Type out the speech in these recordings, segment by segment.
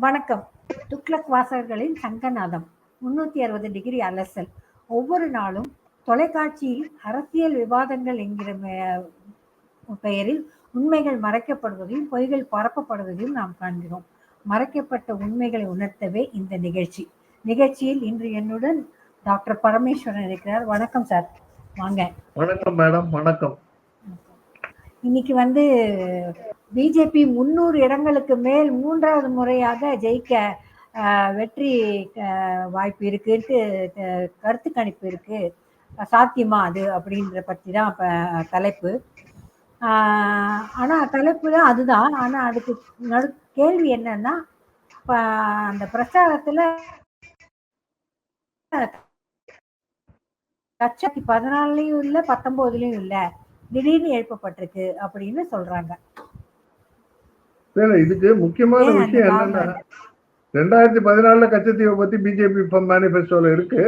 வணக்கம். துக்ளக் வாசகர்களின் சங்கநாதம். முன்னூத்தி அறுபது டிகிரி அலசல். ஒவ்வொரு நாளும் தொலைக்காட்சியில் அரசியல் விவாதங்கள் என்கிற பெயரில் உண்மைகள் மறைக்கப்படுவதையும் பொய்கள் பரப்பப்படுவதையும் நாம் காண்கிறோம். மறைக்கப்பட்ட உண்மைகளை உணர்த்தவே இந்த நிகழ்ச்சி. நிகழ்ச்சியில் இன்று என்னுடன் டாக்டர் பரமேஸ்வரன் இருக்கிறார். வணக்கம் சார். வாங்க. வணக்கம் மேடம். வணக்கம். இன்னைக்கு வந்து பிஜேபி முன்னூறு இடங்களுக்கு மேல் மூன்றாவது முறையாக ஜெயிக்க வெற்றி வாய்ப்பு இருக்குன்ட்டு கருத்து கணிப்பு இருக்கு. சாத்தியமா அது அப்படின்ற பற்றி தான் இப்போ தலைப்பு. ஆனால் தலைப்பு தான் அதுதான். ஆனால் அதுக்கு நடு கேள்வி என்னன்னா இப்போ அந்த பிரச்சாரத்தில் லட்சத்தி பதினாலையும் இல்லை பத்தொம்போதுலையும் இல்லை திடீர்னு எழுப்பப்பட்டிருக்கு அப்படின்னு சொல்றாங்க. இல்ல இதுக்கு முக்கியமான விஷயம் என்னன்னா ரெண்டாயிரத்தி பதினாலுல கச்சத்தீவை பத்தி பிஜேபி மேனிஃபெஸ்டோல இருக்கு.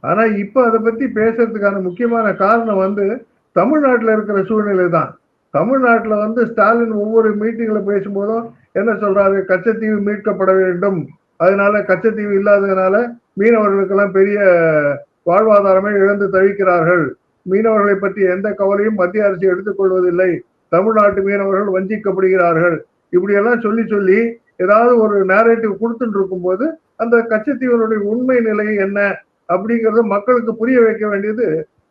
ஆனா இப்ப அதை பத்தி பேசுறதுக்கான முக்கியமான காரணம் வந்து தமிழ்நாட்டுல இருக்கிற சூழ்நிலை தான். தமிழ்நாட்டுல வந்து ஸ்டாலின் ஒவ்வொரு மீட்டிங்ல பேசும்போதும் என்ன சொல்றாரு? கச்சத்தீவு மீட்கப்பட வேண்டும். அதனால கச்சத்தீவு இல்லாததுனால மீனவர்களுக்கெல்லாம் பெரிய வாழ்வாதாரமே இழந்து தவிக்கிறார்கள். மீனவர்களை பற்றி எந்த கவலையும் மத்திய அரசு எடுத்துக்கொள்வதில்லை. தமிழ்நாட்டு மீனவர்கள் வஞ்சிக்கப்படுகிறார்கள். இப்படியெல்லாம் சொல்லி சொல்லி ஏதாவது ஒரு நேரேட்டிவ் கொடுத்துட்டு இருக்கும்போது அந்த கச்சத்தீவனுடைய உண்மை நிலை என்ன அப்படிங்கிறத மக்களுக்கு புரிய வைக்க வேண்டியது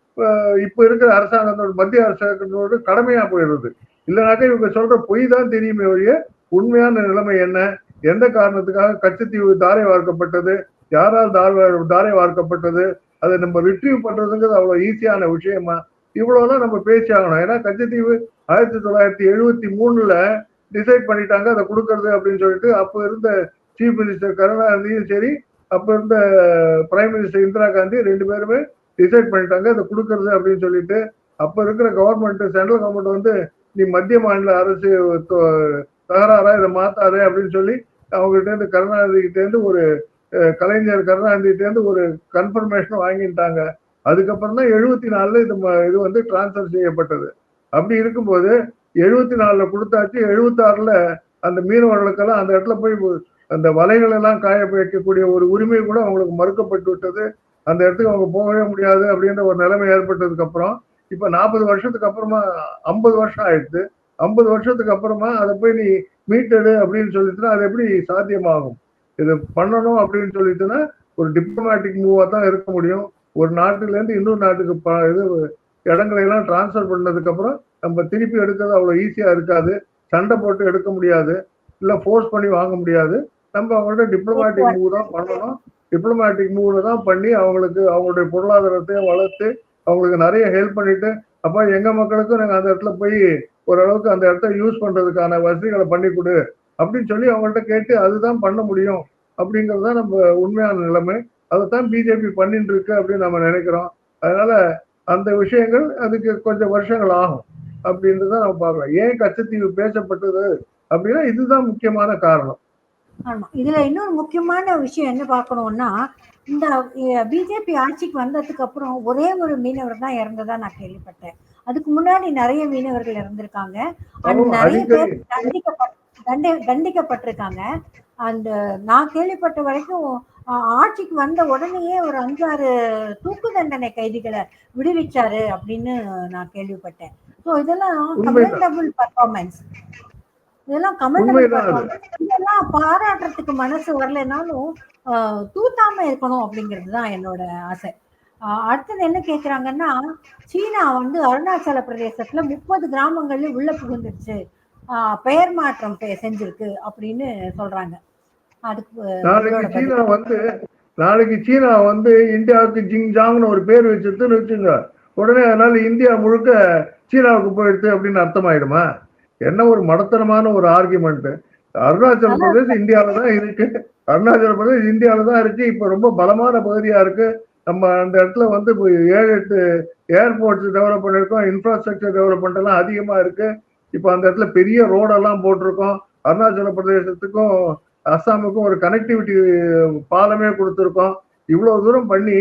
இப்போ இப்ப இருக்கிற அரசாங்கத்தோட மத்திய அரசாங்கத்தோட கடமையா போயிடுது. இல்லைனாக்கா இவங்க சொல்ற பொய் தான் தெரியுமே ஒழிய உண்மையான நிலைமை என்ன? எந்த காரணத்துக்காக கச்சத்தீவு தாரை வார்க்கப்பட்டது? யாரால் தாரை தாரை வார்க்கப்பட்டது? அதை நம்ம ரிட்ரீவ் பண்றதுங்கிறது அவ்வளவு ஈஸியான விஷயமா? இவ்வளவுதான் நம்ம பேசி ஆகணும். ஏன்னா கச்சத்தீவு ஆயிரத்தி தொள்ளாயிரத்தி எழுபத்தி மூணுல டிசைட் பண்ணிட்டாங்க அதை கொடுக்கறது அப்படின்னு சொல்லிட்டு அப்போ இருந்த சீஃப் மினிஸ்டர் கருணாநிதியும் சரி அப்போ இருந்த பிரைம் மினிஸ்டர் இந்திரா காந்தி ரெண்டு பேருமே டிசைட் பண்ணிட்டாங்க அதை கொடுக்கறது அப்படின்னு சொல்லிட்டு அப்போ இருக்கிற கவர்மெண்ட் சென்ட்ரல் கவர்மெண்ட் வந்து நீ மத்திய மாநில அரசு தொ- தகராறா இதை மாத்தாரு அப்படின்னு சொல்லி அவங்ககிட்ட இருந்து கருணாநிதி கிட்டேருந்து ஒரு கலைஞர் கருணாநிதி இருந்து ஒரு கன்ஃபர்மேஷன் வாங்கிட்டாங்க. அதுக்கப்புறம் தான் எழுபத்தி நாலுல இது ம- இது வந்து டிரான்ஸ்ஃபர் செய்யப்பட்டது. அப்படி இருக்கும்போது எழுபத்தி நாலுல கொடுத்தாச்சு எழுபத்தாறுல அந்த மீனவர்களுக்கெல்லாம் அந்த இடத்துல போய் அந்த வலைகள் எல்லாம் காய வைக்கக்கூடிய ஒரு உரிமை கூட அவங்களுக்கு மறுக்கப்பட்டு விட்டது. அந்த இடத்துக்கு அவங்க போகவே முடியாது அப்படின்ற ஒரு நிலைமை ஏற்பட்டதுக்கு அப்புறம் இப்ப நாற்பது வருஷத்துக்கு அப்புறமா ஐம்பது வருஷம் ஆயிடுச்சு ஐம்பது வருஷத்துக்கு அப்புறமா அதை போய் நீ மீட்டெடு அப்படின்னு சொல்லிட்டுனா அது எப்படி சாத்தியமாகும்? இது பண்ணணும் அப்படின்னு சொல்லிட்டுனா ஒரு டிப்ளமேட்டிக் மூவா தான் இருக்க முடியும். ஒரு நாட்டிலேருந்து இன்னொரு நாட்டுக்கு ப- இது இடங்களை எல்லாம் டிரான்ஸ்ஃபர் பண்ணதுக்கு அப்புறம் நம்ம திருப்பி எடுக்கிறது அவ்வளவு ஈஸியா இருக்காது. சண்டை போட்டு எடுக்க முடியாது. இல்ல ஃபோர்ஸ் பண்ணி வாங்க முடியாது. நம்ம அவங்கள்ட்ட டிப்ளமேட்டிக் மூவ் தான் பண்ணணும். டிப்ளமேட்டிக் மூவ்ல தான் பண்ணி அவங்களுக்கு அவங்களுடைய பொருளாதாரத்தையும் வளர்த்து அவங்களுக்கு நிறைய ஹெல்ப் பண்ணிட்டு அப்ப எங்க மக்களுக்கும் நாங்க அந்த இடத்துல போய் ஓரளவுக்கு அந்த இடத்த யூஸ் பண்றதுக்கான வசதிகளை பண்ணி கொடு அப்படின்னு சொல்லி அவங்கள்ட்ட கேட்டு அதுதான் பண்ண முடியும் அப்படிங்கிறது தான் நம்ம உண்மையான நிலைமை. அதைத்தான் பிஜேபி பண்ணிட்டு இருக்கு அப்படின்னு நம்ம நினைக்கிறோம். அதனால அந்த விஷயங்கள் அதுக்கு கொஞ்சம் வருஷங்கள் ஆகும். அப்படின்றத நம்ம பார்க்கலாம் ஏன் கச்சத்தீவு பேசப்பட்டது அப்படின்னா இதுதான் முக்கியமான காரணம். ஆமா. இதுல இன்னொரு முக்கியமான விஷயம் என்ன பார்க்கணும்னா இந்த பிஜேபி ஆட்சிக்கு வந்ததுக்கு அப்புறம் ஒரே ஒரு மீனவர் தான் இறந்ததா நான் கேள்விப்பட்டேன். அதுக்கு முன்னாடி நிறைய மீனவர்கள் இறந்திருக்காங்க. நிறைய பேர் அடிக்கடி. தண்டிக்கப்பட் தண்டி தண்டிக்கப்பட்டிருக்காங்க. அந்த நான் கேள்விப்பட்ட வரைக்கும் ஆட்சிக்கு வந்த உடனேயே ஒரு அஞ்சாறு தூக்கு தண்டனை கைதிகளை விடுவிச்சாரு அப்படின்னு நான் கேள்விப்பட்டேன். ஸோ இதெல்லாம். கமெண்டபிள் பர்ஃபார்மன்ஸ் இதெல்லாம் கமெண்டபிள். பர்ஃபார்மன்ஸ் இதெல்லாம் பாராட்டுறதுக்கு மனசு வரலைனாலும் தூத்தாம இருக்கணும் அப்படிங்கிறது தான் என்னோட ஆசை. அடுத்தது என்ன கேக்குறாங்கன்னா சீனா வந்து அருணாச்சல பிரதேசத்துல முப்பது கிராமங்கள்ல உள்ள புகுந்துருச்சு. ஆஹ், பெயர் மாற்றம் செஞ்சிருக்கு அப்படின்னு சொல்றாங்க. நாளைக்கு. சீனா வந்து நாளைக்கு சீனா வந்து இந்தியாவுக்கு ஜிங்ஜாங்னு ஒரு பேர் வச்சுட்டுன்னு வச்சுங்க உடனே அதனால இந்தியா முழுக்க சீனாவுக்கு போயிடுது அப்படின்னு அர்த்தமாயிடுமா? என்ன ஒரு மடத்தனமான ஒரு ஆர்குமெண்ட் அருணாச்சல பிரதேஷ் இந்தியாவில தான் இருக்கு. அருணாச்சல பிரதேஷ் இந்தியாவில தான் இருக்கு. இப்ப ரொம்ப பலமான பகுதியா இருக்கு. நம்ம அந்த இடத்துல வந்து ஏழு எட்டு ஏர்போர்ட்ஸ் டெவலப் பண்ணிருக்கோம் இன்ஃப்ராஸ்ட்ரக்சர் டெவலப்மெண்ட் எல்லாம் அதிகமா இருக்கு. இப்போ அந்த இடத்துல பெரிய ரோடெல்லாம் போட்டிருக்கோம். அருணாச்சல பிரதேசத்துக்கும் அஸ்ஸாமுக்கும் ஒரு கனெக்டிவிட்டி பாலமே கொடுத்துருக்கோம். இவ்வளவு தூரம் பண்ணி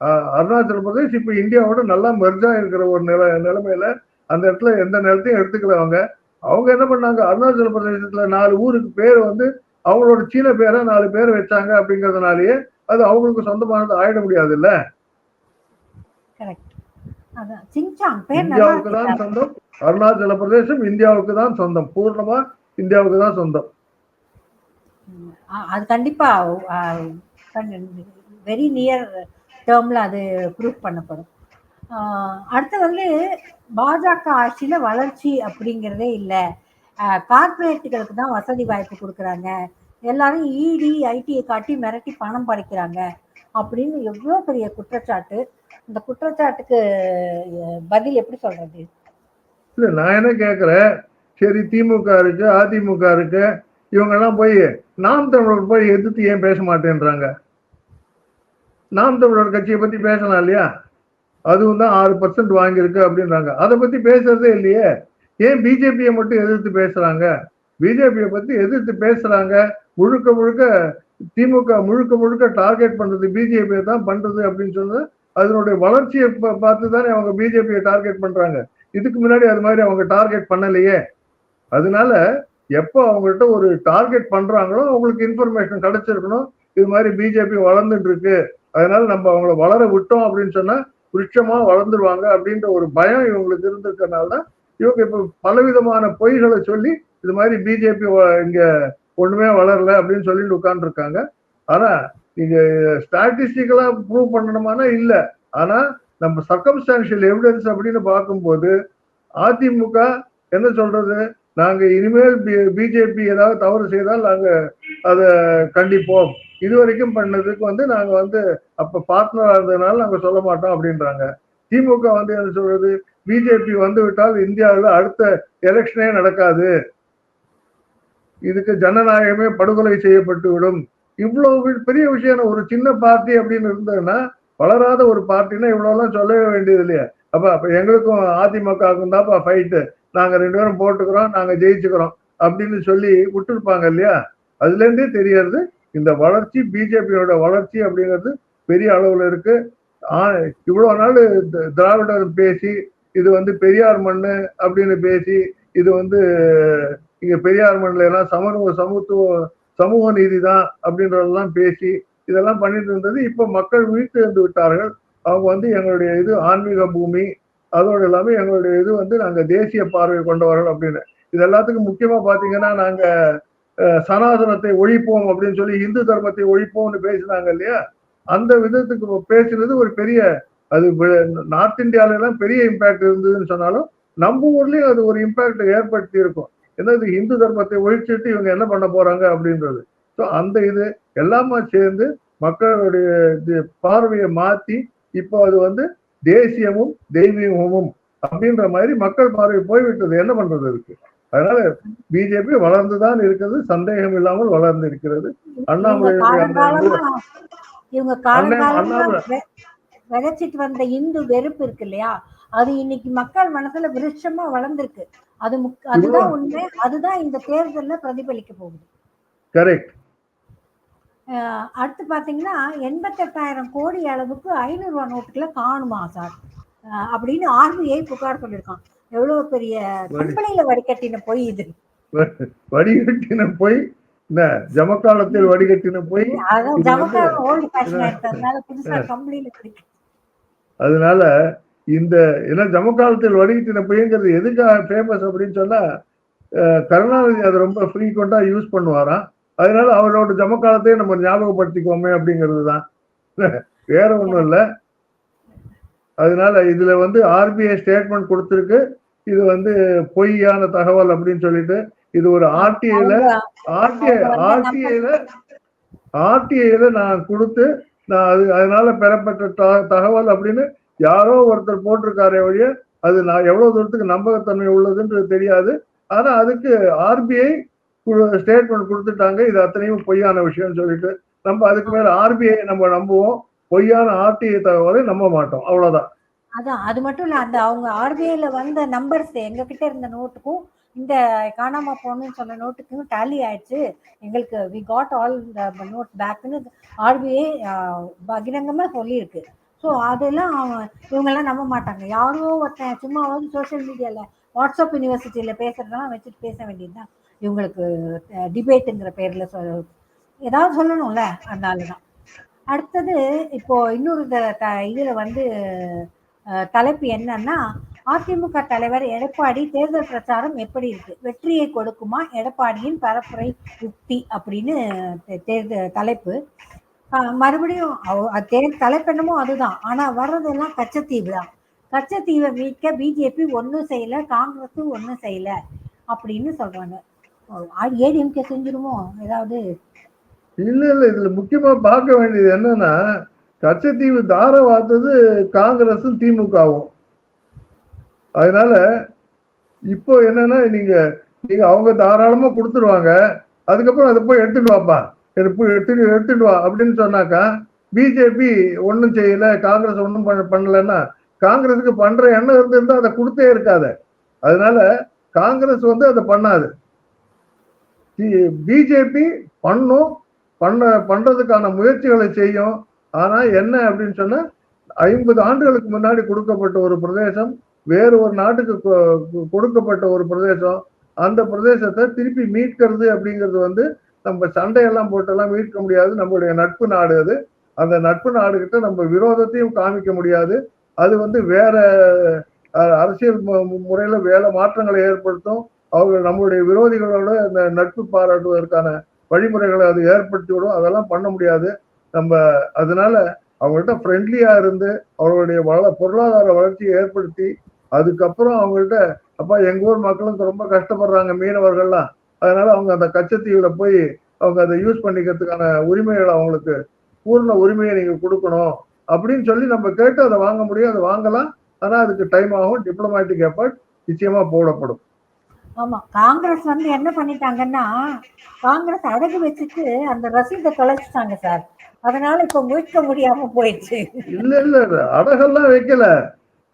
அஹ், அருணாச்சல பிரதேஷ் இப்போ இந்தியாவோட நல்லா மெர்ஜா இருக்கிற ஒரு நில நிலைமையில அந்த இடத்துல எந்த நிலத்தையும் எடுத்துக்கல அவங்க. அவங்க என்ன பண்ணாங்க? அருணாச்சல பிரதேசத்துல நாலு ஊருக்கு பேர் வந்து அவங்களோட சீன பேரை நாலு பேர் வச்சாங்க அப்படிங்கறதுனாலயே அது அவங்களுக்கு சொந்தமானது ஆயிட முடியாது இல்ல இந்தியாவுக்கு தான் சொந்தம் அருணாச்சல பிரதேசம் இந்தியாவுக்கு தான் சொந்தம். பூர்ணமா இந்தியாவுக்கு தான் சொந்தம். அது கண்டிப்பாக வெரி நியர் டேர்மில் அது ப்ரூவ் பண்ணப்படும். அடுத்து வந்து பாஜக ஆட்சியில் வளர்ச்சி அப்படிங்கிறதே இல்லை. கார்பரேட்டுகளுக்கு தான் வசதி வாய்ப்பு கொடுக்குறாங்க. எல்லாரும் இடி ஐடியை காட்டி மிரட்டி பணம் படைக்கிறாங்க அப்படின்னு எவ்வளோ பெரிய குற்றச்சாட்டு. இந்த குற்றச்சாட்டுக்கு பதில் எப்படி சொல்றது? இல்லை நான் என்ன கேட்குறேன் சரி திமுக இருக்கு அதிமுக இருக்கு இவங்கெல்லாம் போய் நாம் தமிழர் போய் எதிர்த்து ஏன் பேச மாட்டேன்றாங்க? நாம் தமிழர் கட்சியை பத்தி பேசலாம் இல்லையா? அதுவும் தான் ஆறு பர்சன்ட் வாங்கியிருக்கு அப்படின்றாங்க. அதை பத்தி பேசுறதே இல்லையே. ஏன் பிஜேபியை மட்டும் எதிர்த்து பேசுறாங்க? பிஜேபியை பத்தி எதிர்த்து பேசுறாங்க. முழுக்க முழுக்க திமுக முழுக்க முழுக்க டார்கெட் பண்றது பிஜேபியை தான் பண்றது அப்படின்னு சொன்னது அதனுடைய வளர்ச்சியை பார்த்து தானே அவங்க பிஜேபியை டார்கெட் பண்றாங்க. இதுக்கு முன்னாடி அது மாதிரி அவங்க டார்கெட் பண்ணலையே. அதனால எப்போ அவங்கள்ட்ட ஒரு டார்கெட் பண்றாங்களோ அவங்களுக்கு இன்ஃபர்மேஷன் கிடைச்சிருக்கணும். இது மாதிரி பிஜேபி வளர்ந்துட்டு இருக்கு அதனால நம்ம அவங்கள வளர விட்டோம் அப்படின்னு சொன்னா விருட்சமா வளர்ந்துருவாங்க அப்படின்ற ஒரு பயம் இவங்களுக்கு இருந்திருக்கனால தான் இவங்க இப்ப பலவிதமான பொய்களை சொல்லி இது மாதிரி பிஜேபி இங்க ஒண்ணுமே வளரல அப்படின்னு சொல்லிட்டு உட்காந்துருக்காங்க ஆனா நீங்க ஸ்டாட்டிஸ்டிக்கலா ப்ரூவ் பண்ணணுமானா இல்ல. ஆனா நம்ம சர்க்கம்ஸ்டான்ஷியல் எவிடன்ஸ் அப்படின்னு பார்க்கும்போது அதிமுக என்ன சொல்றது? நாங்க இனிமேல் பிஜேபி ஏதாவது தவறு செய்தால் நாங்க அதை கண்டிப்போம். இது வரைக்கும் பண்ணதுக்கு வந்து நாங்க வந்து அப்ப பார்ட்னரா இருந்ததுனால நாங்க சொல்ல மாட்டோம் அப்படின்றாங்க. திமுக வந்து என்ன சொல்றது? பிஜேபி வந்து விட்டால் இந்தியாவில் அடுத்த எலெக்ஷனே நடக்காது. இதுக்கு ஜனநாயகமே படுகொலை செய்யப்பட்டு விடும். இவ்வளவு பெரிய விஷயம். ஒரு சின்ன பார்ட்டி அப்படின்னு இருந்ததுன்னா வளராத ஒரு பார்ட்டினா இவ்வளவுலாம் சொல்லவே வேண்டியது இல்லையா அப்ப அப்ப எங்களுக்கும் அதிமுகவுக்கும் தான் ஃபைட்டு நாங்க ரெண்டு பேரும் போட்டுக்கிறோம் நாங்க ஜெயிச்சுக்கிறோம் அப்படின்னு சொல்லி விட்டுருப்பாங்க இல்லையா? அதுல இருந்தே தெரியறது இந்த வளர்ச்சி பிஜேபியோட வளர்ச்சி அப்படிங்கிறது பெரிய அளவுல இருக்கு. இவ்வளோ இவ்வளவு நாள் திராவிடர் பேசி இது வந்து பெரியார் மண்ணு அப்படின்னு பேசி இது வந்து இங்க பெரியார் மண்ணில் எல்லாம் சமூக சமத்துவ சமூக நீதி தான் அப்படின்றதெல்லாம் பேசி இதெல்லாம் பண்ணிட்டு இருந்தது. இப்ப மக்கள் விழித்தெழுந்து விட்டார்கள். அவங்க வந்து எங்களுடைய இது ஆன்மீக பூமி அதோடு இல்லாமல் எங்களுடைய இது வந்து நாங்கள் தேசிய பார்வை கொண்டவர்கள் அப்படின்னு. இது எல்லாத்துக்கும் முக்கியமாக பார்த்தீங்கன்னா நாங்கள் சனாதனத்தை ஒழிப்போம் அப்படின்னு சொல்லி இந்து தர்மத்தை ஒழிப்போம்னு பேசினாங்க இல்லையா? அந்த விதத்துக்கு பேசினது ஒரு பெரிய அது நார்த் இந்தியாவிலலாம் பெரிய இம்பேக்ட் இருந்ததுன்னு சொன்னாலும் நம்ம ஊர்லயும் அது ஒரு இம்பேக்ட் ஏற்படுத்தி இருக்கும். ஏன்னா இது இந்து தர்மத்தை ஒழிச்சுட்டு இவங்க என்ன பண்ண போறாங்க அப்படின்றது. ஸோ அந்த இது எல்லாமே சேர்ந்து மக்களுடைய பார்வையை மாத்தி இப்போ அது வந்து தேசியமும் தெய்வீகமும் அப்படின்ற மாதிரி மக்கள் பார்வை போய்விட்டது என்ன பண்றது இருக்கு அதனால பிஜேபி வளர்ந்துதான் இருக்கிறது சந்தேகம் இல்லாமல் வளர்ந்து இருக்கிறது. அண்ணாமலை- விதைச்சிட்டு வந்த இந்து வெறுப்பு இருக்கு இல்லையா? அது இன்னைக்கு மக்கள் மனசுல விருட்சமா வளர்ந்திருக்கு. அது அதுதான் உண்மை. அதுதான் இந்த தேர்தல்ல பிரதிபலிக்க போகுது. கரெக்ட் அடுத்து பாத்தீங்கன்னா எண்பத்தெட்டாயிரம் கோடி அளவுக்கு ஐநூறு ரூபா நோட்டுகளை காணுமா சார்? அப்படின்னு ஆர்பிஐ புகார் சொல்லியிருக்கான். எவ்வளவு பெரிய கம்பெனியில வடிகட்டின பொய் இது? வடிகட்டின போய்? என்ன ஜமக்காலத்தில் வடிகட்டின போய்? அதனால இந்த ஏன்னா ஜமக்காலத்தில் வடிகட்டின பொய்ங்கிறது எதுக்காக ஃபேமஸ் அப்படின்னு சொன்னா கருணாநிதி அதை ரொம்ப ஃப்ரீக்வெண்டா யூஸ் பண்ணுவாராம். அதனால அவரோட ஜமக்காலத்தையே நம்ம ஞாபகப்படுத்திக்கோமே அப்படிங்கிறது தான் வேற ஒண்ணும் இல்ல. அதனால இதுல வந்து ஆர்பிஐ ஸ்டேட்மெண்ட் கொடுத்திருக்கு. இது வந்து பொய்யான தகவல் அப்படின்னு சொல்லிட்டு இது ஒரு ஆர்டிஐல ஆர்டிஐ ஆர்டிஐல ஆர்டிஐல நான் கொடுத்து நான் அது அதனால பெறப்பட்ட தகவல் அப்படின்னு யாரோ ஒருத்தர் போட்டிருக்காரே ஒழிய அது நான் எவ்வளவு தூரத்துக்கு நம்பகத்தன்மை உள்ளதுன்றது தெரியாது. ஆனா அதுக்கு ஆர்பிஐ ஸ்டேட்மெண்ட் கொடுத்துட்டாங்க. இது அத்தனையும் பொய்யான விஷயம்னு சொல்லிட்டு நம்ம அதுக்கு மேல ஆர்பிஐ நம்ம நம்புவோம். பொய்யான ஆர்டிஐ தகவலை நம்ப மாட்டோம். அவ்வளவுதான். அதான் அது மட்டும் இல்ல அந்த அவங்க ஆர்பிஐல வந்த நம்பர்ஸ் எங்க கிட்ட இருந்த நோட்டுக்கும் இந்த காணாம போகணும்னு சொன்ன நோட்டுக்கும் டேலி ஆயிடுச்சு. எங்களுக்கு வி காட் ஆல் நோட் பேக்னு ஆர்பிஐ பகிரங்கமா சொல்லியிருக்கு. ஸோ அதெல்லாம் அவங்க- இவங்கெல்லாம் நம்ப மாட்டாங்க. யாரோ ஒருத்தன் சும்மாவது சோஷியல் மீடியாவில் வாட்ஸ்அப் யூனிவர்சிட்டியில பேசுறதெல்லாம் வச்சுட்டு பேச வேண்டியதுதான். இவங்களுக்கு டிபேட்டுங்கிற பேரில் சொல் ஏதாவது சொல்லணும்ல அதனால தான் அடுத்தது இப்போ இன்னொரு த- த- வந்து தலைப்பு என்னன்னா அதிமுக தலைவர் எடப்பாடி தேர்தல் பிரச்சாரம் எப்படி இருக்கு? வெற்றியை கொடுக்குமா? எடப்பாடியின் பரப்புரை யுக்தி அப்படின்னு தேர்தல் தலைப்பு. மறுபடியும் தே அது அதுதான். ஆனா வர்றதெல்லாம் கச்சத்தீவு தான். கச்சத்தீவை மீட்க பிஜேபி ஒன்றும் செய்யல காங்கிரஸும் ஒன்றும் செய்யல அப்படின்னு சொல்றாங்க. ஏடிஎம்கே செஞ்சிருமோ? ஏதாவது? இல்ல இல்ல இதுல முக்கியமா பார்க்க வேண்டியது என்னன்னா கச்சத்தீவு தார வார்த்தது காங்கிரஸும் திமுகவும். அதனால இப்போ என்னன்னா நீங்க நீங்க அவங்க தாராளமா கொடுத்துருவாங்க. அதுக்கப்புறம் அதை போய் எடுத்துட்டு வாப்பா. போய் எடுத்துட்டு எடுத்துட்டு வா அப்படின்னு சொன்னாக்கா பிஜேபி ஒன்றும் செய்யல காங்கிரஸ் ஒன்றும் பண்ண பண்ணலன்னா காங்கிரஸுக்கு பண்ற எண்ணம் இருந்திருந்தா அதை கொடுத்தே இருக்காது. அதனால காங்கிரஸ் வந்து அதை பண்ணாது. பிஜேபி பண்ணும் பண்ண பண்றதுக்கான முயற்சிகளை செய்யும். ஆனா என்ன அப்படின்னு சொன்னா ஐம்பது ஆண்டுகளுக்கு முன்னாடி கொடுக்கப்பட்ட ஒரு பிரதேசம் வேறு ஒரு நாட்டுக்கு கொ- கொடுக்கப்பட்ட ஒரு பிரதேசம். அந்த பிரதேசத்தை திருப்பி மீட்கிறது அப்படிங்கிறது வந்து நம்ம சண்டையெல்லாம் போட்டெல்லாம் மீட்க முடியாது. நம்மளுடைய நட்பு நாடு அது. அந்த நட்பு நாடுகிட்ட நம்ம விரோதத்தையும் காமிக்க முடியாது. அது வந்து வேற அரசியல் மு- முறையில வேலை மாற்றங்களை ஏற்படுத்தும். அவங்க நம்மளுடைய விரோதிகளோட இந்த நட்பு பாராட்டுவதற்கான வழிமுறைகளை அது ஏற்படுத்தி விடும் அதெல்லாம் பண்ண முடியாது. நம்ம அதனால அவங்கள்ட்ட ஃப்ரெண்ட்லியா இருந்து அவர்களுடைய வள பொருளாதார வளர்ச்சியை ஏற்படுத்தி அதுக்கப்புறம் அவங்கள்ட்ட அப்பா எங்க ஊர் மக்களும் ரொம்ப கஷ்டப்படுறாங்க மீனவர்கள்லாம். அதனால அவங்க அந்த கச்சத்தீவுல போய் அவங்க அதை யூஸ் பண்ணிக்கிறதுக்கான உரிமைகளை அவங்களுக்கு பூர்ண உரிமையை நீங்க கொடுக்கணும். அப்படின்னு சொல்லி நம்ம கேட்டு அதை வாங்க முடியும். அதை வாங்கலாம். ஆனா அதுக்கு டைம் ஆகும். டிப்ளமேட்டிக் எஃபர்ட் நிச்சயமா போடப்படும். ஆமா காங்கிரஸ் வந்து என்ன பண்ணிட்டாங்கன்னா காங்கிரஸ் அடகு வச்சுட்டு அந்த ரசீதை தொலைச்சிட்டாங்க சார். அதனால இப்ப மீட்க முடியாம போயிடுச்சு. இல்ல இல்ல அடகெல்லாம் வைக்கல.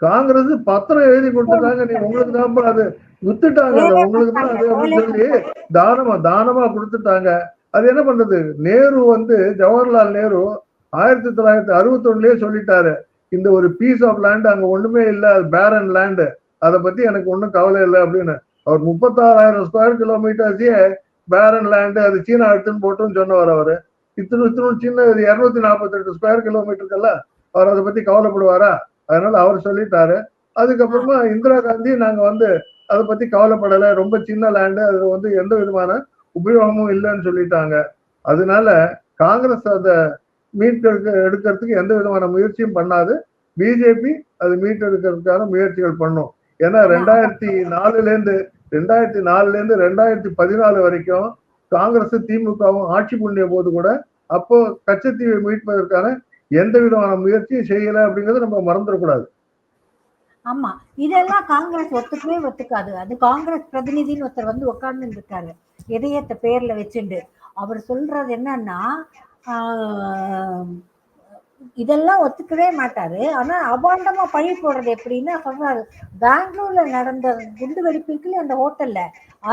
காங்கிரஸ் பத்திரம் எழுதி கொடுத்துட்டாங்க. நீ உங்களுக்கு தான் அது வித்துட்டாங்க. உங்களுக்கு தான் அது அப்படின்னு சொல்லி தானமா தானமா கொடுத்துட்டாங்க. அது என்ன பண்றது? நேரு வந்து ஜவஹர்லால் நேரு ஆயிரத்தி தொள்ளாயிரத்தி அறுபத்தி ஒண்ணுலயே சொல்லிட்டாரு. இந்த ஒரு பீஸ் ஆஃப் லேண்ட் அங்க ஒண்ணுமே இல்ல. பேரன் லேண்டு அதை பத்தி எனக்கு ஒண்ணும் கவலை இல்லை அப்படின்னு. அவர் முப்பத்தாறாயிரம் ஸ்கொயர் கிலோமீட்டர்ஸே பேரன் லேண்டு அது சீனா எடுத்துன்னு போட்டுன்னு சொன்னவர் அவரு. இத்தனை இத்தனை சின்ன இருநூத்தி நாற்பத்தெட்டு ஸ்கொயர் கிலோமீட்டருக்கெல்லாம் அவர் அதை பத்தி கவலைப்படுவாரா? அதனால அவர் சொல்லிட்டாரு. அதுக்கப்புறமா இந்திரா காந்தி நாங்க வந்து அதை பத்தி கவலைப்படலை. ரொம்ப சின்ன லேண்டு அதுல வந்து எந்த விதமான உபயோகமும் இல்லைன்னு சொல்லிட்டாங்க. அதனால காங்கிரஸ் அதை மீட்டெடுக்க எடுக்கிறதுக்கு எந்த விதமான முயற்சியும் பண்ணாது. பிஜேபி அது மீட்டெடுக்கிறதுக்கான முயற்சிகள் பண்ணும். ஏன்னா ரெண்டாயிரத்தி நாலுல இருந்து ரெண்டாயிரத்தி நாலுல இருந்து ரெண்டாயிரத்தி பதினாலு வரைக்கும் காங்கிரஸ் திமுகவும் ஆட்சி புண்ணிய போது கூட அப்போ கச்சத்தீவை மீட்பதற்கான எந்த விதமான முயற்சியும் செய்யல அப்படிங்கறத நம்ம மறந்துடக்கூடாது ஆமா. இதெல்லாம் காங்கிரஸ் ஒத்துக்கவே ஒத்துக்காது. அது காங்கிரஸ் பிரதிநிதின்னு ஒருத்தர் வந்து உட்கார்ந்து இருக்காரு இதயத்தை பேர்ல வச்சுண்டு. அவர் சொல்றது என்னன்னா ஆஹ், இதெல்லாம் ஒத்துக்கவே மாட்டாரு. ஆனா அபாண்டமா பழி போடுறது எப்படின்னா சொல்றாரு பெங்களூர்ல நடந்த குண்டு வெடிப்புக்குள்ள அந்த ஹோட்டல்ல?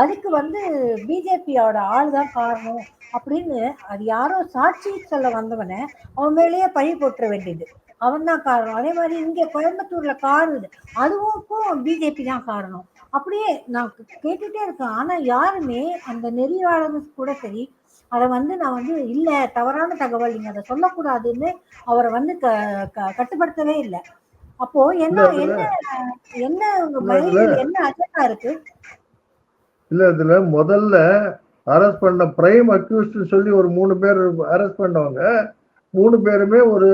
அதுக்கு வந்து பிஜேபியோட ஆள் தான் காரணம். அப்படின்னு அது யாரோ சாட்சி சொல்ல வந்தவனை அவன் மேலேயே பழி போட்டுற வேண்டியது. அவன் தான் காரணம். அதே மாதிரி இங்கே கோயம்புத்தூர்ல கார் அதுவும் பிஜேபி தான் காரணம். அப்படியே நான் கேட்டுட்டே இருக்கேன். ஆனா யாருமே அந்த நெறியாளர்கள் கூட சரி அதை வந்து நான் வந்து இல்ல தவறான தகவல் நீங்க அதை சொல்லக்கூடாதுன்னு அவரை வந்து க- கட்டுப்படுத்தவே இல்லை. அப்போ என்ன என்ன என்ன என்ன அஜெண்டா இருக்கு? இல்ல இதுல முதல்ல அரெஸ்ட் பண்ண பிரைம் அக்யூஸ்ட் சொல்லி ஒரு மூணு பேர் அரெஸ்ட் பண்ணவங்க மூணு பேருமே ஒரு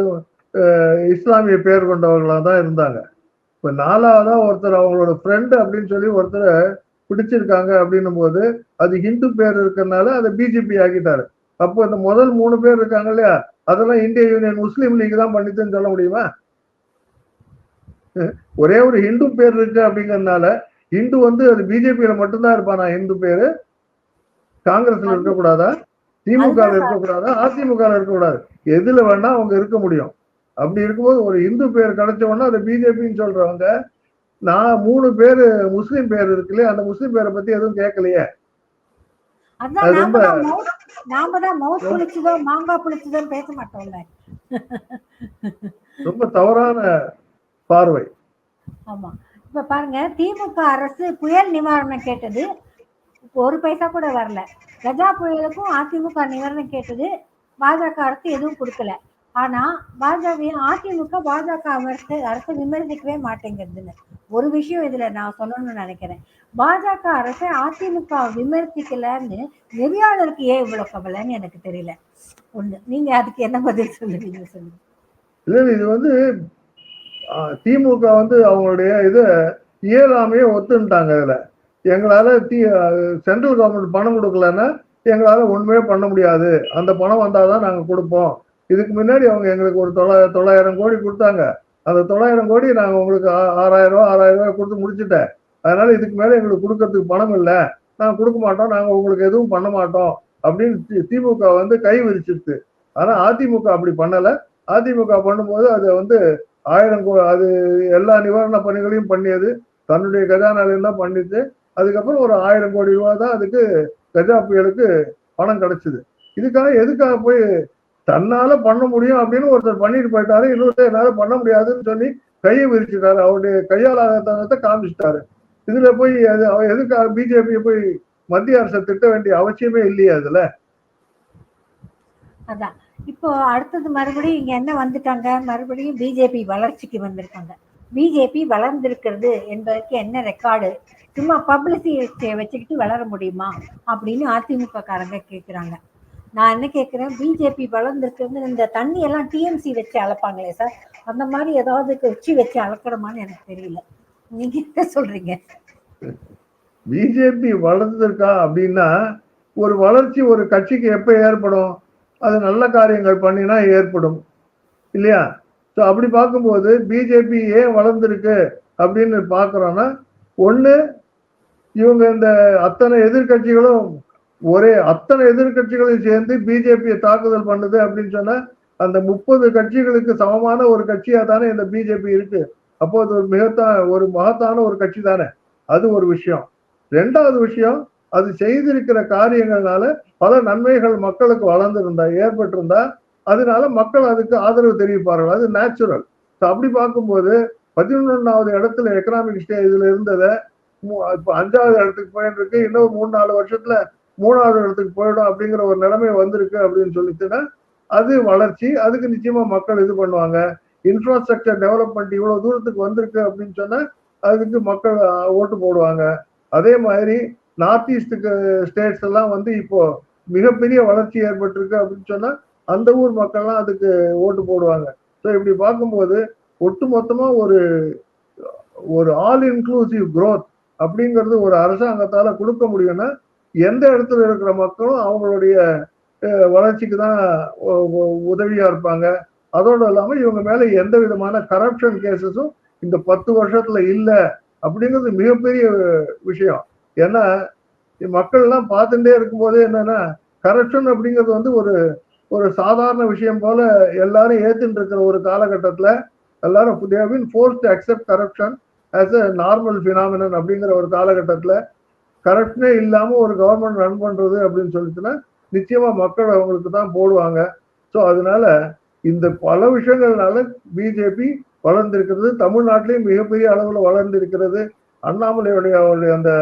இஸ்லாமிய பேர் கொண்டவர்களா தான் இருந்தாங்க. இப்ப நாலாவதா ஒருத்தர் அவங்களோட ஃப்ரெண்டு அப்படின்னு சொல்லி ஒருத்தரை பிடிச்சிருக்காங்க அப்படின்னும் போது அது ஹிந்து பேர் இருக்கறனால அதை பிஜேபி ஆக்கிட்டாரு. அப்போ இந்த முதல் மூணு பேர் இருக்காங்க இல்லையா? அதெல்லாம் இந்திய யூனியன் முஸ்லீம் லீக் தான் பண்ணிட்டுன்னு சொல்ல முடியுமா? ஒரே ஒரு ஹிந்து பேர் இருக்கு அப்படிங்கறதுனால இந்து வந்து அது பிஜேபியில மட்டும்தான் இருப்பானா இந்து பேரு? காங்கிரஸ்ல இருக்கக்கூடாதா? திமுக இருக்கக்கூடாதா? அதிமுக இருக்கக்கூடாது. எதுல வேணா அவங்க இருக்க முடியும். அப்படி இருக்கும்போது ஒரு இந்து பேர் கிடைச்ச உடனே அதை பிஜேபின்னு சொல்றவங்க நான் மூணு பேரு முஸ்லீம் பேர் இருக்குல்லையே அந்த முஸ்லீம் பேரை பத்தி எதுவும் கேட்கலையே. அதான் அது நாம தான் நாம தான் மவுத் புளிச்சுதோ மாங்காய் புளிச்சுதோ பேச மாட்டோம்ல. ரொம்ப தவறான பார்வை. ஆமா. இப்ப பாருங்க திமுக அரசு புயல் நிவாரணம் கேட்டது. இப்போ ஒரு பைசா கூட வரல. கஜா புயலுக்கும் அதிமுக நிவாரணம் கேட்டது. பாஜக அரசு எதுவும் கொடுக்கல. ஆனா பாஜக அதிமுக பாஜக அரசு அரசு விமர்சிக்கவே மாட்டேங்கிறதுன்னு. ஒரு விஷயம் இதுல நான் சொல்லணும்னு நினைக்கிறேன். பாஜக அரசை அதிமுக விமர்சிக்கலன்னு நெறியாளருக்கு ஏன் இவ்வளவு கவலைன்னு எனக்கு தெரியல. ஒண்ணு நீங்க அதுக்கு என்ன பதில் சொல்லுவீங்க சொல்லுங்க. இல்ல இது வந்து திமுக வந்து அவங்களுடைய இதை இயலாமையே ஒத்துன்ட்டாங்க இதுல. எங்களால தி சென்ட்ரல் கவர்மெண்ட் பணம் கொடுக்கலன்னா எங்களால ஒண்ணுமே பண்ண முடியாது. அந்த பணம் வந்தாதான் நாங்க கொடுப்போம். இதுக்கு முன்னாடி அவங்க எங்களுக்கு ஒரு தொள்ளாயிரம் தொள்ளாயிரம் கோடி கொடுத்தாங்க. அந்த தொள்ளாயிரம் கோடி நாங்கள் உங்களுக்கு ஆ- ஆறாயிரம் ரூபா ஆறாயிரம் ரூபாய் கொடுத்து முடிச்சுட்டேன். அதனால இதுக்கு மேலே எங்களுக்கு கொடுக்கறதுக்கு பணம் இல்லை. நாங்கள் கொடுக்க மாட்டோம். நாங்கள் உங்களுக்கு எதுவும் பண்ண மாட்டோம். அப்படின்னு தி- திமுக வந்து கை விரிச்சிருச்சு. ஆனால் அதிமுக அப்படி பண்ணலை. அதிமுக பண்ணும்போது அதை வந்து ஆயிரம் கோ அது எல்லா நிவாரண பணிகளையும் பண்ணியது. தன்னுடைய கஜானாலையும் தான் அதுக்கப்புறம் ஒரு ஆயிரம் கோடி ரூபா தான் அதுக்கு கஜா புயலுக்கு பணம் கிடைச்சிது. இதுக்காக எதுக்காக போய் தன்னால பண்ண முடியும் அப்படின்னு ஒருத்தர் பண்ணிட்டு போயிட்டாரு. இன்னொருத்தர் என்னால பண்ண முடியாதுன்னு சொல்லி கையை விரிச்சுட்டாரு. அவருடைய கையாளாகத்தனத்தை காமிச்சிட்டாரு. இதுல போய் அது அவ- எதுக்காக பிஜேபியை போய் மத்திய அரசை திட்ட வேண்டிய அவசியமே இல்லையா அதுல. அதான். இப்போ அடுத்தது மறுபடியும் இங்க என்ன வந்துட்டாங்க? மறுபடியும் பிஜேபி வளர்ச்சிக்கு வந்திருக்காங்க. பிஜேபி வளர்ந்திருக்கிறது என்பதற்கு என்ன ரெக்கார்டு? சும்மா பப்ளிசிட்டியை வச்சுக்கிட்டு வளர முடியுமா? அப்படின்னு அதிமுக காரங்க கேக்குறாங்க. நான் என்ன கேட்குறேன் பிஜேபி வளர்ந்துருக்குன்னு இந்த தண்ணி எல்லாம் டிஎம்சி வச்சு அளப்பாங்களே சார் அந்த மாதிரி ஏதாவது வச்சு வச்சு அளக்கணுமான்னு எனக்கு தெரியல. நீங்க என்ன சொல்றீங்க? பிஜேபி வளர்ந்துருக்கா அப்படின்னா ஒரு வளர்ச்சி ஒரு கட்சிக்கு எப்ப ஏற்படும்? அது நல்ல காரியங்கள் பண்ணினா ஏற்படும். இல்லையா? ஸோ அப்படி பார்க்கும்போது பிஜேபி ஏன் வளர்ந்துருக்கு அப்படின்னு பார்க்குறோன்னா ஒன்று இவங்க இந்த அத்தனை எதிர்க்கட்சிகளும் ஒரே அத்தனை எதிர்க்கட்சிகளையும் சேர்ந்து பிஜேபியை தாக்குதல் பண்ணுது அப்படின்னு சொன்னா அந்த முப்பது கட்சிகளுக்கு சமமான ஒரு கட்சியா தானே இந்த பிஜேபி இருக்கு. அப்போ அது ஒரு மிகத்தான் ஒரு மகத்தான ஒரு கட்சி தானே. அது ஒரு விஷயம். ரெண்டாவது விஷயம் அது செய்திருக்கிற காரியங்கள்னால பல நன்மைகள் மக்களுக்கு வளர்ந்துருந்தா ஏற்பட்டிருந்தா அதனால மக்கள் அதுக்கு ஆதரவு தெரிவிப்பார்கள். அது நேச்சுரல் அப்படி பார்க்கும்போது பதினொன்றாவது இடத்துல எக்கனாமிக் ஸ்டே இதுல இருந்ததை இப்போ அஞ்சாவது இடத்துக்கு போயிட்டு இருக்கு. இன்னும் மூணு நாலு வருஷத்துல மூணாவது இடத்துக்கு போயிடும் அப்படிங்கிற ஒரு நிலைமை வந்திருக்கு அப்படின்னு சொல்லிட்டுன்னா அது வளர்ச்சி. அதுக்கு நிச்சயமா மக்கள் இது பண்ணுவாங்க. இன்ஃப்ராஸ்ட்ரக்சர் டெவலப்மெண்ட் இவ்வளவு தூரத்துக்கு வந்திருக்கு அப்படின்னு சொன்னா அதுக்கு மக்கள் ஓட்டு போடுவாங்க. அதே மாதிரி நார்த் ஈஸ்டுக்கு ஸ்டேட்ஸ் எல்லாம் வந்து இப்போ மிகப்பெரிய வளர்ச்சி ஏற்பட்டிருக்கு அப்படின்னு சொன்னா அந்த ஊர் மக்கள்லாம் அதுக்கு ஓட்டு போடுவாங்க. ஸோ இப்படி பார்க்கும்போது ஒட்டு மொத்தமா ஒரு ஒரு ஆல் இன்க்ளூசிவ் குரோத் அப்படிங்கிறது ஒரு அரசாங்கத்தால கொடுக்க முடியும்னா எந்த இடத்துல இருக்கிற மக்களும் அவங்களுடைய வளர்ச்சிக்கு தான் உதவியா இருப்பாங்க. அதோடு இல்லாமல் இவங்க மேல எந்த விதமான கரப்ஷன் கேசஸும் இந்த பத்து வருஷத்துல இல்லை அப்படிங்கிறது மிகப்பெரிய விஷயம். ஏன்னா மக்கள் எல்லாம் பார்த்துட்டே இருக்கும்போதே என்னன்னா கரப்ஷன் அப்படிங்கிறது வந்து ஒரு ஒரு சாதாரண விஷயம் போல எல்லாரும் ஏத்துட்டு இருக்கிற ஒரு காலகட்டத்தில் எல்லாரும் force to accept corruption as a normal phenomenon அப்படிங்கிற ஒரு காலகட்டத்தில் கரெக்டே இல்லாம ஒரு கவர்மெண்ட் ரன் பண்றது அப்படின்னு சொல்லிட்டுன்னா நிச்சயமா மக்கள் அவங்களுக்கு தான் போடுவாங்க. ஸோ அதனால இந்த பல விஷயங்கள்னால பிஜேபி வளர்ந்திருக்கிறது தமிழ்நாட்டிலையும் மிகப்பெரிய அளவில் வளர்ந்திருக்கிறது. அண்ணாமலையுடைய அவருடைய அந்த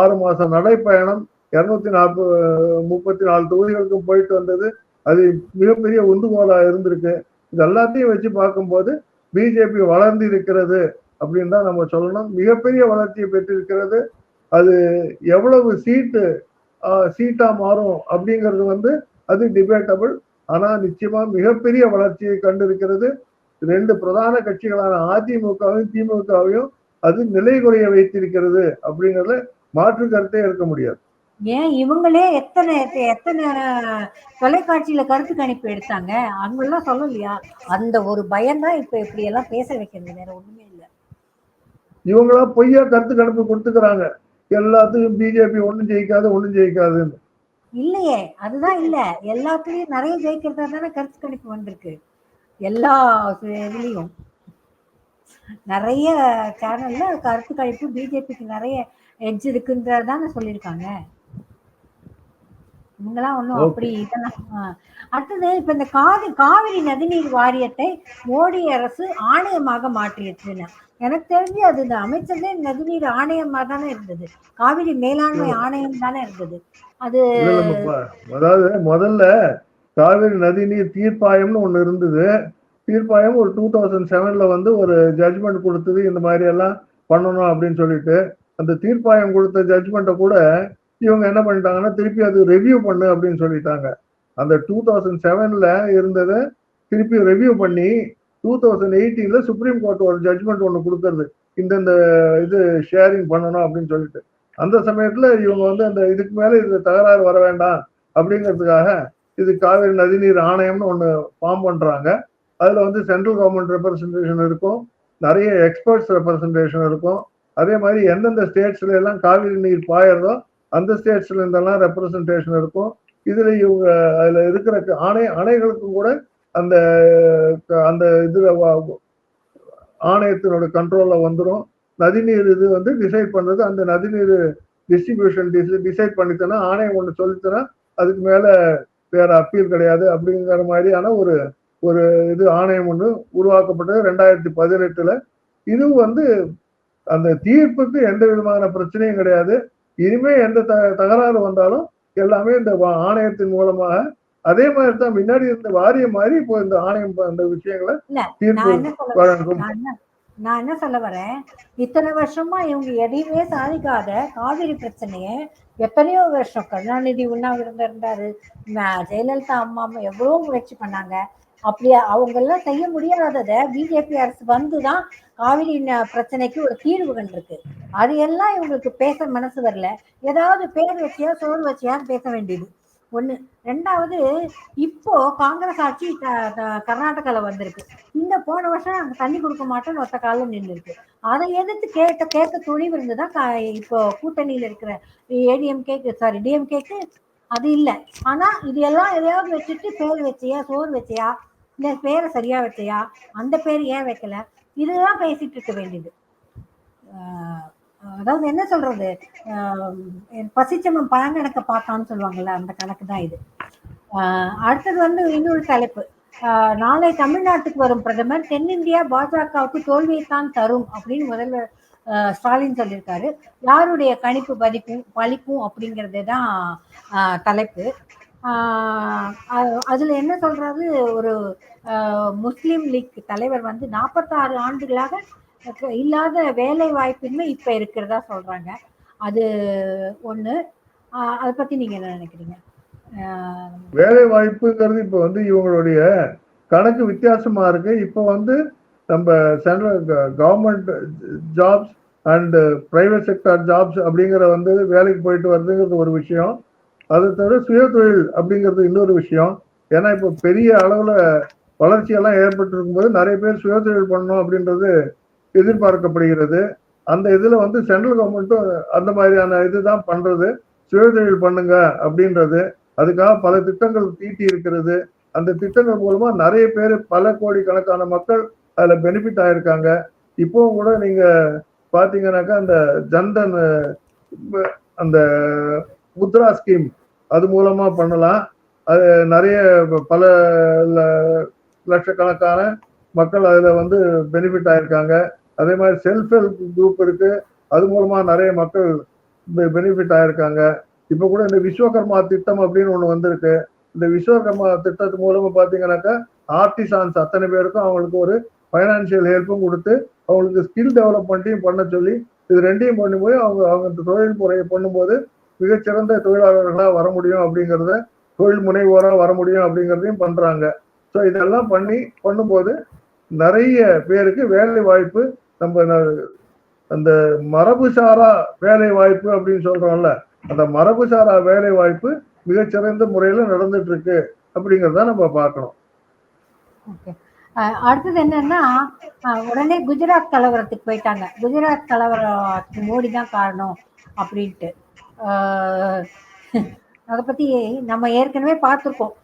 ஆறு மாதம் நடைப்பயணம் இரநூத்தி நாற்பது முப்பத்தி நாலு தொகுதிகளுக்கும் போயிட்டு வந்தது. அது மிகப்பெரிய உந்துகோலா இருந்திருக்கு. இது எல்லாத்தையும் வச்சு பார்க்கும்போது பிஜேபி வளர்ந்து இருக்கிறது அப்படின்னு தான் நம்ம சொல்லணும். மிகப்பெரிய வளர்ச்சியை பெற்றிருக்கிறது அது எவ்வளவு சீட்டு சீட்டா மாறும் அப்படிங்கிறது வந்து அது டிபேட்டபிள் ஆனா நிச்சயமா மிகப்பெரிய வளர்ச்சியை கண்டிருக்கிறது ரெண்டு பிரதான கட்சிகளான அதிமுகவையும் திமுகவையும் அது நிலை குறைய வைத்திருக்கிறது அப்படிங்கறதுல மாற்று கருத்தே இருக்க முடியாது. ஏன்? இவங்களே எத்தனை எத்தனை தொலைக்காட்சியில கருத்து கணிப்பு எடுத்தாங்க? அவங்கெல்லாம் சொல்லலையா? அந்த ஒரு பயம்தான் இப்ப இப்படி எல்லாம் பேச வைக்கிறது. வேற ஒண்ணுமே இல்ல. இவங்களா பொய்யா கருத்து கணிப்பு கொடுத்துக்கிறாங்க. எல்லாத்துக்கும் பிஜேபி ஒண்ணும் ஜெயிக்காது ஒண்ணும் ஜெயிக்காதுன்னு. இல்லையே அதுதான் இல்ல. எல்லாத்துலயும் நிறைய ஜெயிக்கிறதா தானே கருத்து கணிப்பு வந்திருக்கு. எல்லா இதுலயும். நிறைய சேனல்ல கருத்து கணிப்பு பிஜேபிக்கு நிறைய எட்ஜ் இருக்குன்றதானே சொல்லியிருக்காங்க. இவங்கெல்லாம் ஒன்றும். அப்படி இதெல்லாம். அடுத்தது இப்ப இந்த காவி காவிரி நதிநீர் வாரியத்தை மோடி அரசு ஆணையமாக மாற்றிடுச்சுன்னு எனக்கு தெரிஞ்சு அது இந்த அமைச்சரே நதிநீர் ஆணையமா தானே இருந்தது. காவிரி மேலாண்மை ஆணையம் தானே இருந்தது. அது அதாவது முதல்ல காவிரி நதிநீர் தீர்ப்பாயம்னு ஒண்ணு இருந்தது. தீர்ப்பாயம் ஒரு டூ தௌசண்ட் செவன்ல வந்து ஒரு ஜட்ஜ்மெண்ட் கொடுத்தது இந்த மாதிரி எல்லாம் பண்ணணும் அப்படின்னு சொல்லிட்டு அந்த தீர்ப்பாயம் கொடுத்த ஜட்ஜ்மெண்ட்டை கூட இவங்க என்ன பண்ணிட்டாங்கன்னா திருப்பி அது ரிவ்யூ பண்ணு அப்படின்னு சொல்லிட்டாங்க. அந்த டூ தௌசண்ட் செவன்ல இருந்ததை திருப்பி ரிவ்யூ பண்ணி டூ தௌசண்ட் எயிட்டீன்ல சுப்ரீம் கோர்ட் ஒரு ஜட்ஜ்மெண்ட் ஒன்று கொடுக்கறது. இந்தந்த இது ஷேரிங் பண்ணணும் அப்படின்னு சொல்லிட்டு. அந்த சமயத்துல இவங்க வந்து அந்த இதுக்கு மேல இது தகராறு வர வேண்டாம் அப்படிங்கிறதுக்காக இது காவிரி நதிநீர் ஆணையம்னு ஒன்று ஃபார்ம் பண்றாங்க. அதுல வந்து சென்ட்ரல் கவர்மெண்ட் ரெப்ரசன்டேஷன் இருக்கும். நிறைய எக்ஸ்பர்ட்ஸ் ரெப்ரசன்டேஷன் இருக்கும். அதே மாதிரி எந்தெந்த ஸ்டேட்ஸ்ல எல்லாம் காவிரி நீர் பாயறதோ அந்த ஸ்டேட்ஸ்ல இருந்தெல்லாம் ரெப்ரசன்டேஷன் இருக்கும். இதுல இவங்க அதுல இருக்கிற ஆணை அணைகளுக்கும் கூட அந்த அந்த இதுல ஆணையத்தினோட கண்ட்ரோல்ல வந்துடும் நதிநீர் இது வந்து டிசைட் பண்றது. அந்த நதிநீர் டிஸ்ட்ரிபியூஷன் டிசைட் பண்ணித்தனா ஆணையம் ஒன்று சொல்லித்தனா அதுக்கு மேல வேற அப்பீல் கிடையாது அப்படிங்கிற மாதிரியான ஒரு ஒரு இது ஆணையம் ஒன்று உருவாக்கப்பட்டது ரெண்டாயிரத்தி பதினெட்டுல. இதுவும் வந்து அந்த தீர்ப்புக்கு எந்த விதமான பிரச்சனையும் கிடையாது. இனிமே எந்த த தகராறு வந்தாலும் எல்லாமே இந்த ஆணையத்தின் மூலமாக அதே மாதிரி தான் முன்னாடி இருந்த வாரியம் மாதிரி இப்போ இந்த ஆணையம் அந்த விஷயங்களை தீர்ப்பு நான் என்ன சொல்ல வழங்கும். நான் என்ன சொல்ல வரேன்? இத்தனை வருஷமா இவங்க எதையுமே சாதிக்காத காவிரி பிரச்சனைய எத்தனையோ வருஷம் கருணாநிதி உண்ணாவிரதம் இருந்தாரு. ஜெயலலிதா அம்மா அம்மா எவ்வளவோ முயற்சி பண்ணாங்க. அப்படியா? அவங்க எல்லாம் செய்ய முடியாததை பிஜேபி அரசு வந்துதான் காவிரி ந- பிரச்சனைக்கு ஒரு தீர்வு கண்டிருக்கு. அது எல்லாம் இவங்களுக்கு பேச மனசு வரல. ஏதாவது பேர் வச்சியா சோறு வச்சியான்னு பேச வேண்டியது. ஒண்ணு. ரெண்டாவது இப்போ காங்கிரஸ் ஆட்சி க- கர்நாடகால வந்திருக்கு. இந்த போன வருஷம் நாங்க தண்ணி கொடுக்க மாட்டோம்னு ஒத்த காலம் நின்று இருக்கு அதை எதிர்த்து கேட்ட கேட்க துணிவு இருந்துதான் கா- இப்போ கூட்டணியில இருக்கிற ஏடிஎம்கேக்கு சாரி டிஎம்கேக்கு அது இல்லை. ஆனா இது எல்லாம் எதையாவது வச்சுட்டு பேர் வச்சியா சோறு வச்சியா இந்த பேரை சரியா வச்சியா அந்த பேர் ஏன் வைக்கல? இதுதான் பேசிட்டு இருக்க வேண்டியது. ஆஹ் அதாவது என்ன சொல்றது? ஆஹ் பசிச்சவன் பழங்கணக்க பார்த்தான்னு சொல்லுவாங்கல்ல அந்த கணக்கு தான் இது அடுத்தது வந்து இன்னொரு தலைப்பு. ஆஹ் நாளை தமிழ்நாட்டுக்கு வரும் பிரதமர் தென்னிந்தியா பாஜகவுக்கு தோல்வியைத்தான் தரும் அப்படின்னு முதல்வர் ஸ்டாலின் சொல்லியிருக்காரு. யாருடைய கணிப்பு பதிப்பும் பலிக்கும் அப்படிங்கிறது தான் ஆஹ் தலைப்பு. அதுல என்ன சொல்றாரு? ஒரு முஸ்லீம் லீக் தலைவர் வந்து நாற்பத்தாறு ஆண்டுகளாக இல்லாத வேலை வாய்ப்பின்மை இப்ப இருக்கிறதா சொல்றாங்க. அது ஒண்ணு. அதை பத்தி நீங்க என்ன நினைக்கிறீங்க? வேலை வாய்ப்புங்கிறது இப்போ வந்து இவங்களுடைய கணக்கு வித்தியாசமா இருக்கு. இப்போ வந்து நம்ம central government jobs and private sector jobs அப்படிங்கிற வந்து வேலைக்கு போயிட்டு வருதுங்கிறது ஒரு விஷயம். அதை தவிர சுயதொழில் அப்படிங்கிறது இன்னொரு விஷயம். ஏன்னா இப்போ பெரிய அளவில் வளர்ச்சியெல்லாம் ஏற்பட்டிருக்கும் போது நிறைய பேர் சுயதொழில் பண்ணணும் அப்படின்றது எதிர்பார்க்கப்படுகிறது. அந்த இதில் வந்து சென்ட்ரல் கவர்மெண்ட்டும் அந்த மாதிரியான இதுதான் பண்ணுறது சுயதொழில் பண்ணுங்க அப்படின்றது. அதுக்காக பல திட்டங்கள் தீட்டி இருக்கிறது. அந்த திட்டங்கள் மூலமா நிறைய பேர் பல கோடி கணக்கான மக்கள் அதுல பெனிஃபிட் ஆயிருக்காங்க. இப்போவும் கூட நீங்க பாத்தீங்கன்னாக்கா அந்த ஜன்தன் அந்த முத்ரா ஸ்கீம் அது மூலமா பண்ணலாம். அது நிறைய பல லட்சக்கணக்கான மக்கள் அதில் வந்து பெனிஃபிட் ஆயிருக்காங்க. அதே மாதிரி செல்ஃப் ஹெல்ப் குரூப் இருக்கு. அது மூலமா நிறைய மக்கள் பெனிஃபிட் ஆயிருக்காங்க. இப்போ கூட இந்த விஸ்வகர்மா திட்டம் அப்படின்னு ஒன்று வந்திருக்கு. இந்த விஸ்வகர்மா திட்டத்து மூலமா பார்த்தீங்கன்னாக்கா ஆர்டிசான்ஸ் அத்தனை பேருக்கும் அவங்களுக்கு ஒரு ஃபைனான்சியல் ஹெல்ப்பும் கொடுத்து அவங்களுக்கு ஸ்கில் டெவலப்மெண்ட்டையும் பண்ண சொல்லி இது ரெண்டையும் பண்ணும்போது அவங்க அவங்க தொழில் முறையை பண்ணும்போது மிகச்சிறந்த தொழிலாளர்களாக வர முடியும் அப்படிங்கிறத தொழில் முனைவோராக வர முடியும் அப்படிங்கிறதையும் பண்ணுறாங்க ஸோ இதெல்லாம் பண்ணி பண்ணும்போது நிறைய பேருக்கு வேலை வாய்ப்பு நம்ம அந்த அந்த மரபுசாரா வேலை வாய்ப்பு அப்படின்னு சொல்றோம்ல அந்த மரபுசாரா வேலை வாய்ப்பு மிகச்சிறந்த முறையில நடந்துட்டு இருக்கு அப்படிங்கிறத நம்ம பார்க்கணும். அடுத்தது என்னன்னா உடனே குஜராத் கலவரத்துக்கு போயிட்டாங்க. குஜராத் கலவரத்துக்கு மோடி தான் காரணம் அப்படின்ட்டு. அதை பத்தி நம்ம ஏற்கனவே பார்த்துருக்கோம்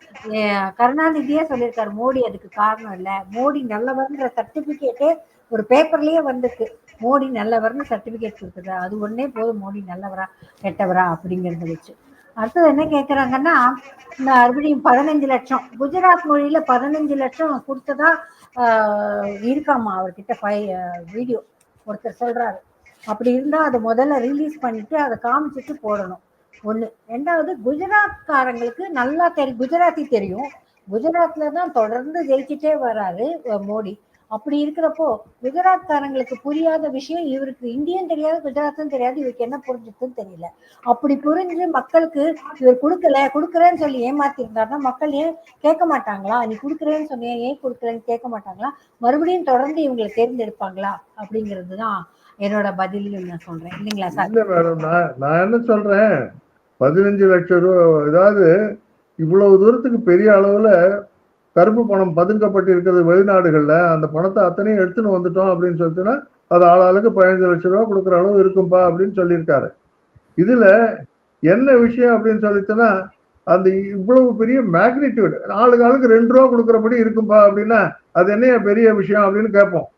கருணாநிதியே சொல்லியிருக்காரு மோடி அதுக்கு காரணம் இல்லை. மோடி நல்லவர்ன்ற சர்டிபிகேட்டே ஒரு பேப்பர்லயே வந்திருக்கு. மோடி நல்லவர்னு சர்டிபிகேட் கொடுக்குது அது ஒன்னே போதும் மோடி நல்லவரா கெட்டவரா அப்படிங்கிறத வச்சு. அடுத்தது என்ன கேட்குறாங்கன்னா மறுபடியும் பதினஞ்சு லட்சம். குஜராத் மொழியில பதினஞ்சு லட்சம் கொடுத்ததா இருக்காமா அவர்கிட்ட ஃபை வீடியோ ஒருத்தர் சொல்றாரு. அப்படி இருந்தால் அதை முதல்ல ரிலீஸ் பண்ணிட்டு அதை காமிச்சிட்டு போடணும். ஒன்று ரெண்டாவது குஜராத்காரங்களுக்கு நல்லா தெரியும் குஜராத்தி தெரியும். குஜராத்தில் தான் தொடர்ந்து ஜெயிச்சுட்டே வராரு மோடி. அப்படி இருக்கிறப்போ குஜராத்காரங்களுக்கு புரியாத விஷயம் இவருக்கு இந்தியன் தெரியாது குஜராத்தும் தெரியாது இவருக்கு என்ன புரிஞ்சுதுன்னு தெரியல. அப்படி புரிஞ்சு மக்களுக்கு இவர் கொடுக்கல கொடுக்குறேன்னு சொல்லி ஏமாத்திருந்தாருன்னா மக்கள் ஏன் கேட்க மாட்டாங்களா? நீ கொடுக்குறேன்னு சொன்னியே ஏன் கொடுக்குறேன்னு கேட்க மாட்டாங்களா? மறுபடியும் தொடர்ந்து இவங்களை தேர்ந்தெடுப்பாங்களா? அப்படிங்கிறது தான் என்னோட பதில் நான் சொல்றேன். இல்லைங்களா சார்? இல்ல மேடம் நான் நான் என்ன சொல்றேன்? பதினஞ்சு லட்சம் ரூபா அதாவது இவ்வளவு தூரத்துக்கு பெரிய அளவுல கருப்பு பணம் பதுக்கப்பட்டிருக்கிறது வெளிநாடுகள்ல அந்த பணத்தை அத்தனையும் எடுத்துன்னு வந்துட்டோம் அப்படின்னு சொல்லிட்டுனா அது ஆளாளுக்கு பதினஞ்சு லட்சம் ரூபா கொடுக்குற அளவு இருக்கும்பா அப்படின்னு சொல்லியிருக்காரு. இதுல என்ன விஷயம் அப்படின்னு சொல்லிட்டுனா அந்த இவ்வளவு பெரிய மேக்னிடியூட் ஆளுக்கு ஆளுக்கு ரெண்டு ரூபா கொடுக்குறபடி இருக்கும்பா அப்படின்னா அது என்னையா பெரிய விஷயம் அப்படின்னு கேட்போம்.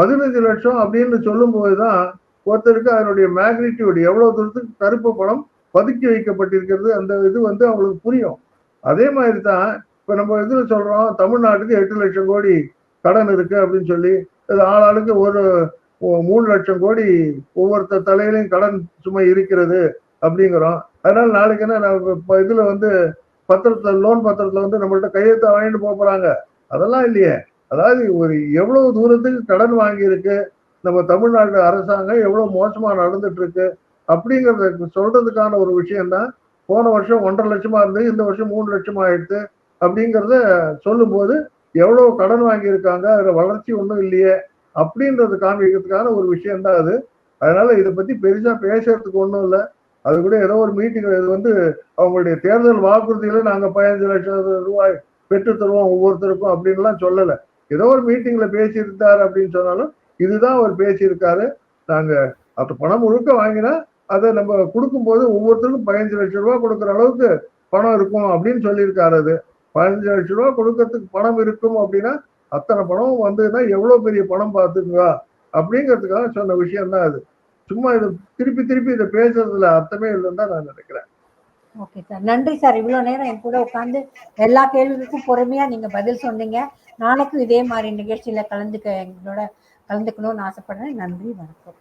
பதினஞ்சு லட்சம் அப்படின்னு சொல்லும்போது தான் ஒருத்தருக்கு அதனுடைய மேக்னிடியூட் எவ்வளவு தூரத்துக்கு கருப்பு பணம் பதுக்கி வைக்கப்பட்டிருக்கிறது அந்த இது வந்து அவங்களுக்கு புரியும். அதே மாதிரி தான் இப்ப நம்ம இதுல சொல்றோம் தமிழ்நாட்டுக்கு எட்டு லட்சம் கோடி கடன் இருக்கு அப்படின்னு சொல்லி அது ஆளாளுக்கு ஒரு மூணு லட்சம் கோடி ஒவ்வொருத்தர் தலையிலையும் கடன் சுமை இருக்கிறது அப்படிங்கிறோம். அதனால நாளைக்கு என்ன நம்ம இப்ப இதுல வந்து பத்திரத்துல லோன் பத்திரத்துல வந்து நம்மள்ட்ட கையெழுத்த வாங்கிட்டு போக போறாங்க. அதெல்லாம் இல்லையே. அதாவது ஒரு எவ்வளவு தூரத்துக்கு கடன் வாங்கியிருக்கு நம்ம தமிழ்நாடு அரசாங்கம் எவ்வளவு மோசமா நடந்துட்டு இருக்கு அப்படிங்கறத சொல்றதுக்கான ஒரு விஷயம்தான். போன வருஷம் ஒன்றரை லட்சமா இருந்து இந்த வருஷம் மூணு லட்சம் ஆயிடுச்சு சொல்லும் சொல்லும்போது எவ்வளவு கடன் வாங்கியிருக்காங்க அதுல வளர்ச்சி ஒன்றும் இல்லையே அப்படின்றது காமிக்கிறதுக்கான ஒரு விஷயம்தான் அது. அதனால இதை பத்தி பெருசா பேசுறதுக்கு ஒன்றும் இல்லை. அது கூட ஏதோ ஒரு மீட்டிங் இது வந்து அவங்களுடைய தேர்தல் வாக்குறுதியில நாங்க பதினஞ்சு லட்சம் ரூபாய் பெற்று தருவோம் ஒவ்வொருத்தருக்கும் அப்படின்லாம் சொல்லலை. ஏதோ ஒரு மீட்டிங்ல பேசியிருந்தாரு அப்படின்னு சொன்னாலும் இதுதான் அவர் பேசியிருக்காரு. நாங்க அப்ப பணம் முழுக்க வாங்கினா அதை நம்ம கொடுக்கும்போது ஒவ்வொருத்தருக்கும் பதினஞ்சு லட்சம் ரூபா கொடுக்குற அளவுக்கு பணம் இருக்கும் அப்படின்னு சொல்லியிருக்காரு அது. பதினஞ்சு லட்சம் ரூபா கொடுக்கறதுக்கு பணம் இருக்கும் அப்படின்னா அத்தனை பணம் வந்ததுன்னா எவ்வளவு பெரிய பணம் பார்த்துக்குங்க அப்படிங்கிறதுக்காக சொன்ன விஷயம் தான் அது. சும்மா இது திருப்பி திருப்பி இதை பேசுறதுல அர்த்தமே இல்லைன்னு தான் நான் நினைக்கிறேன். Okay sir. நன்றி சார். இவ்வளோ நேரம் என் கூட உட்காந்து எல்லா கேள்விகளுக்கும் பொறுமையா நீங்க பதில் சொன்னீங்க. நாளைக்கும் இதே மாதிரி நிகழ்ச்சியில் கலந்துக்க எங்களோட கலந்துக்கணும்னு ஆசைப்படுறேன். நன்றி வணக்கம்.